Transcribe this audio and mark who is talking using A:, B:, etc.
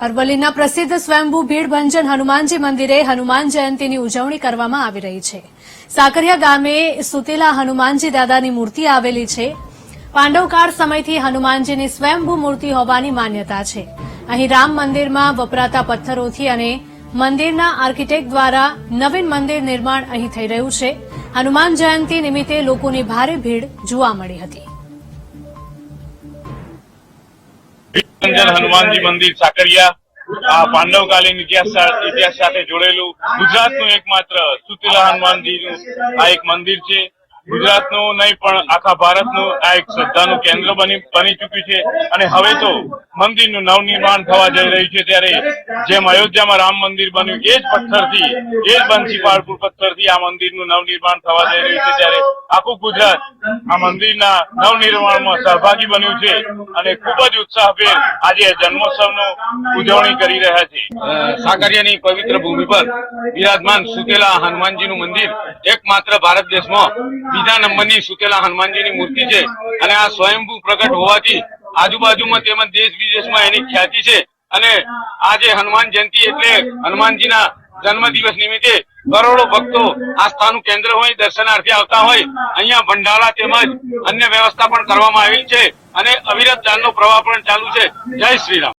A: અરવલ્લીના પ્રસિદ્ધ સ્વયંભૂ ભીડભંજન હનુમાનજી મંદિરે હનુમાન જયંતીની ઉજવણી કરવામાં આવી રહી છે. સાકરિયા ગામે સુતેલા હનુમાનજી દાદાની મૂર્તિ આવેલી છે. પાંડવકાળ સમયથી હનુમાનજીની સ્વયંભૂ મૂર્તિ હોવાની માન્યતા છે. અહીં રામ મંદિરમાં વપરાતા પથ્થરોથી અને મંદિરના આર્કિટેક્ટ દ્વારા નવીન મંદિર નિર્માણ અહીં થઈ રહ્યું છે. હનુમાન જયંતી નિમિત્તે લોકોની ભારે ભીડ જોવા મળી હતી.
B: અંજન હનુમાનજી મંદિર સાકરિયા, આ પાંડવકાલીન ઇતિહાસ ઇતિહાસ સાથે જોડેલું ગુજરાતનું એકમાત્ર સુતિલા હનુમાનજીનું આ એક મંદિર છે. ગુજરાતનું નહીં, પણ આખા ભારતનું આ એક શ્રદ્ધાનું કેન્દ્ર બની બની ચૂક્યું છે. અને હવે તો મંદિરનું નવનિર્માણ થવા જઈ રહ્યું છે ત્યારે જેમ અયોધ્યામાં રામ મંદિર બન્યું, એ જ પથ્થરથી, એ જ બંસી પાળપુર પથ્થરથી આ મંદિરનું નવનિર્માણ થવા જઈ રહ્યું છે ત્યારે આખું ગુજરાત આ મંદિરના નવનિર્માણમાં સહભાગી બન્યું છે અને ખૂબ જ ઉત્સાહભેર આજે જન્મોત્સવનું ઉજવણી કરી રહ્યા છે.
C: અ, સાકરિયાની પવિત્ર ભૂમિ પર વિરાજમાન સુતેલા હનુમાનજીનું મંદિર એકમાત્ર ભારત દેશમાં બીજા નંબરની સુતેલા હનુમાનજીની મૂર્તિ છે અને આ સ્વયંભૂ પ્રગટ હોવાથી આજુબાજુમાં તેમજ દેશ વિદેશમાં એની ખ્યાતિ છે અને આજે હનુમાન જયંતિ એટલે હનુમાનજીના જન્મ દિવસ નિમિત્તે કરોડો ભક્તો આસ્થાનું કેન્દ્ર હોય, દર્શનાર્થે આવતા હોય, અહીંયા ભંડારા તેમજ અન્ય વ્યવસ્થા પણ કરવામાં આવી છે અને અવિરત દાનનો પ્રવાહ પણ ચાલુ છે. જય શ્રી રામ